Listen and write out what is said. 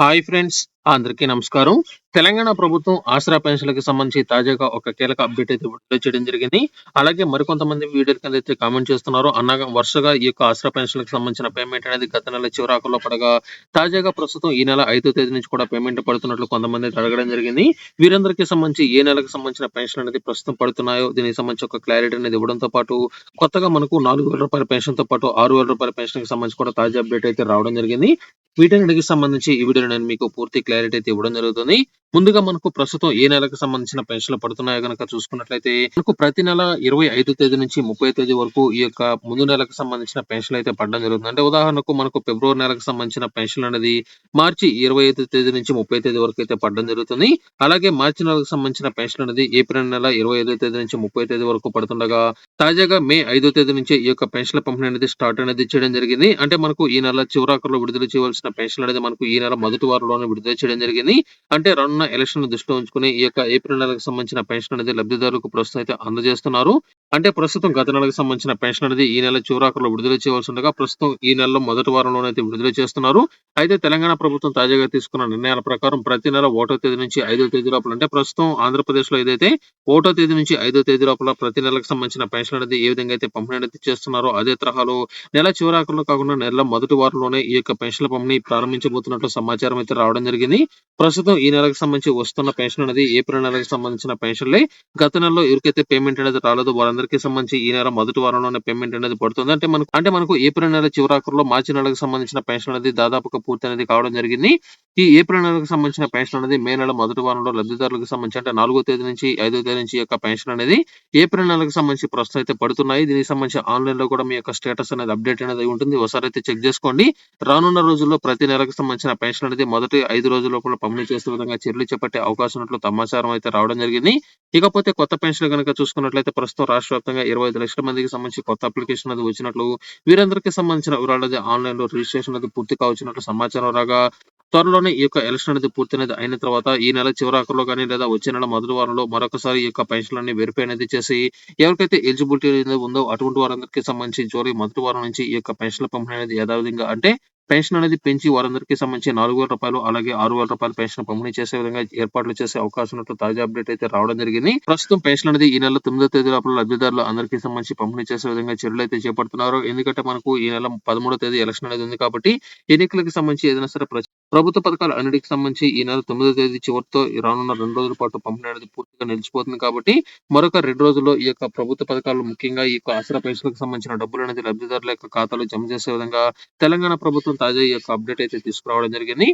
Hi friends అందరికీ నమస్కారం. తెలంగాణ ప్రభుత్వం ఆసరా పెన్షన్లకు సంబంధించి తాజాగా ఒక కీలక అప్డేట్ అయితే విడుదల చేయడం జరిగింది. అలాగే మరికొంతమంది వీడియోల కింద అయితే కామెంట్ చేస్తున్నారు. అన్నగా వరుసగా ఈ యొక్క ఆసరా పెన్షన్లకు సంబంధించిన పేమెంట్ అనేది గత నెల చివరాకులో పడగా తాజాగా ప్రస్తుతం ఈ నెల ఐదో తేదీ నుంచి కూడా పేమెంట్ పడుతున్నట్లు కొంతమంది అయితే అడగడం జరిగింది. వీరందరికీ సంబంధించి ఏ నెలకు సంబంధించిన పెన్షన్ అనేది ప్రస్తుతం పడుతున్నాయో దీనికి సంబంధించి ఒక క్లారిటీ అనేది ఇవ్వడంతో పాటు కొత్తగా మనకు నాలుగు వేల రూపాయల పెన్షన్తో పాటు ఆరు వేల రూపాయల పెన్షన్కి సంబంధించి కూడా తాజా అప్డేట్ అయితే రావడం జరిగింది. వీటన్నిటికి సంబంధించి ఈ వీడియోలో నేను మీకు పూర్తి క్లారిటీ అయితే ఇవ్వడం జరుగుతుంది. ముందుగా మనకు ప్రస్తుతం ఏ నెలకు సంబంధించిన పెన్షన్లు పడుతున్నాయో గనక చూసుకున్నట్లయితే మనకు ప్రతి నెల ఇరవై ఐదు తేదీ నుంచి ముప్పై తేదీ వరకు ఈ యొక్క ముందు నెలకు సంబంధించిన పెన్షన్లు అయితే పడడం జరుగుతుంది. అంటే ఉదాహరణకు మనకు ఫిబ్రవరి నెలకు సంబంధించిన పెన్షన్ అనేది మార్చి ఇరవై ఐదు తేదీ నుంచి ముప్పై తేదీ వరకు అయితే పడడం జరుగుతుంది. అలాగే మార్చి నెలకు సంబంధించిన పెన్షన్ అనేది ఏప్రిల్ నెల ఇరవై ఐదో తేదీ నుంచి ముప్పై తేదీ వరకు పడుతుండగా తాజాగా మే ఐదో తేదీ నుంచి ఈ యొక్క పెన్షన్ల పంపిణీ అనేది స్టార్ట్ అనేది చేయడం జరిగింది. అంటే మనకు ఈ నెల చివరాకర్లో విడుదల చేయవలసిన పెన్షన్ అనేది మనకు ఈ నెల మొదటి వారంలోనే విడుదల చేయడం జరిగింది. అంటే రానున్న ఎలక్షన్ దృష్టిలో ఉంచుకుని ఈ యొక్క ఏప్రిల్ నెలకు సంబంధించిన పెన్షన్ అనేది లబ్ధిదారులకు ప్రస్తుతం అయితే అందజేస్తున్నారు. అంటే ప్రస్తుతం గత నెలకు సంబంధించిన పెన్షన్ అనేది ఈ నెల చివరాకులో విడుదల చేయవలసి ఉండగా ప్రస్తుతం ఈ నెలలో మొదటి వారంలోనైతే అయితే విడుదల చేస్తున్నారు. అయితే తెలంగాణ ప్రభుత్వం తాజాగా తీసుకున్న నిర్ణయాల ప్రకారం ప్రతి నెల ఒకటో తేదీ నుంచి ఐదో తేదీ లోపల అంటే ప్రస్తుతం ఆంధ్రప్రదేశ్లో ఏదైతే ఒకటో తేదీ నుంచి ఐదో తేదీ లోపల ప్రతి నెలకు సంబంధించిన పెన్షన్ అనేది ఏ విధంగా అయితే పంపిణీ అనేది చేస్తున్నారో అదే తరహాలో నెల చివరాకుల్లో కాకుండా నెల మొదటి వారంలోనే ఈ యొక్క పెన్షన్ల పంపిణీ ప్రారంభించబోతున్నట్లు సమాచారం అయితే రావడం జరిగింది. ప్రస్తుతం ఈ నెలకు సంబంధించి వస్తున్న పెన్షన్ అనేది ఏప్రిల్ నెలకు సంబంధించిన పెన్షన్లే. గత నెలలో ఎవరికైతే పేమెంట్ అనేది రాలేదో వారందరికీ సంబంధించి ఈ నెల మొదటి వారంలోనే పేమెంట్ అనేది పడుతుంది. అంటే మనకు అంటే మనకు ఏప్రిల్ నెల చివరాకుల్లో మార్చి నెలకు సంబంధించిన పెన్షన్ అనేది దాదాపుగా పూర్తి అనేది కావడం జరిగింది. ఈ ఏప్రిల్ నెలకు సంబంధించిన పెన్షన్ అనేది మే నెల మొదటి వారంలో లబ్ధిదారులకు సంబంధించి అంటే నాలుగో తేదీ నుంచి ఐదో తేదీ సంబంధించి యొక్క పెన్షన్ అనేది ఏప్రిల్ నెలకు సంబంధించి ప్రస్తుతం అయితే పడుతున్నాయి. దీనికి సంబంధించి ఆన్లైన్లో కూడా మీ యొక్క స్టేటస్ అనేది అప్డేట్ అనేది ఉంటుంది. ఒకసారి అయితే చెక్ చేసుకోండి. రానున్న రోజుల్లో ప్రతి నెలకు సంబంధించిన పెన్షన్ అనేది మొదటి ఐదు రోజుల లోపల పంపిణీ చేసే విధంగా చర్యలు చేపట్టే అవకాశం ఉన్నట్లు సమాచారం అయితే రావడం జరిగింది. ఇకపోతే కొత్త పెన్షన్ కనుక చూసుకున్నట్లయితే ప్రస్తుతం రాష్ట్ర వ్యాప్తంగా ఇరవై ఐదు లక్షల మందికి సంబంధించి కొత్త అప్లికేషన్ అది వచ్చినట్లు వీరందరికీ సంబంధించిన వివరాలు ఆన్లైన్లో రిజిస్ట్రేషన్ అది పూర్తి కావచ్చినట్లు సమాచారం రాగా త్వరలోనే ఈ యొక్క ఎలక్షన్ అనేది పూర్తి అనేది అయిన తర్వాత ఈ నెల చివరాఖరులో కానీ లేదా వచ్చే నెల మొదటి వారంలో మరొకసారి ఈ యొక్క పెన్షన్లన్నీ వెరిఫై అనేది చేసి ఎవరికైతే ఎలిజిబిలిటీ ఉందో అటువంటి వారందరికీ సంబంధించి జూలై మొదటి వారం నుంచి ఈ యొక్క పెన్షన్ల పంపిణీ అనేది యథావిధంగా అంటే పెన్షన్ అనేది పెంచి వారందరికీ సంబంధించి నాలుగు వేల రూపాయలు అలాగే ఆరు వేల రూపాయలు పెన్షన్ పంపిణీ చేసే విధంగా ఏర్పాట్లు చేసే అవకాశం ఉన్నట్లు తాజా అప్డేట్ అయితే రావడం జరిగింది. ప్రస్తుతం పెన్షన్ అనేది ఈ నెల తొమ్మిదో తేదీ లోపల లబ్ధిదారులు అందరికీ సంబంధించి పంపిణీ చేసే విధంగా చర్యలు అయితే చేపడుతున్నారు. ఎందుకంటే మనకు ఈ నెల పదమూడో తేదీ ఎలక్షన్ అనేది ఉంది కాబట్టి ఎన్నికలకు సంబంధించి ఏదైనా సరే ప్రభుత్వ పథకాలు అన్నిటికి సంబంధించి ఈ నెల తొమ్మిదో తేదీ చివరితో రానున్న రెండు రోజుల పాటు పంపిణీ అనేది పూర్తిగా నిలిచిపోతుంది కాబట్టి మరొక రెండు రోజుల్లో ఈ యొక్క ప్రభుత్వ పథకాలు ముఖ్యంగా ఈ యొక్క ఆసరా పెన్షన్లకు సంబంధించిన డబ్బులు అనేది లబ్ధిదారుల యొక్క ఖాతాలో జమ చేసే విధంగా తెలంగాణ ప్రభుత్వం తాజా ఈ యొక్క అప్డేట్ అయితే తీసుకురావడం జరిగింది.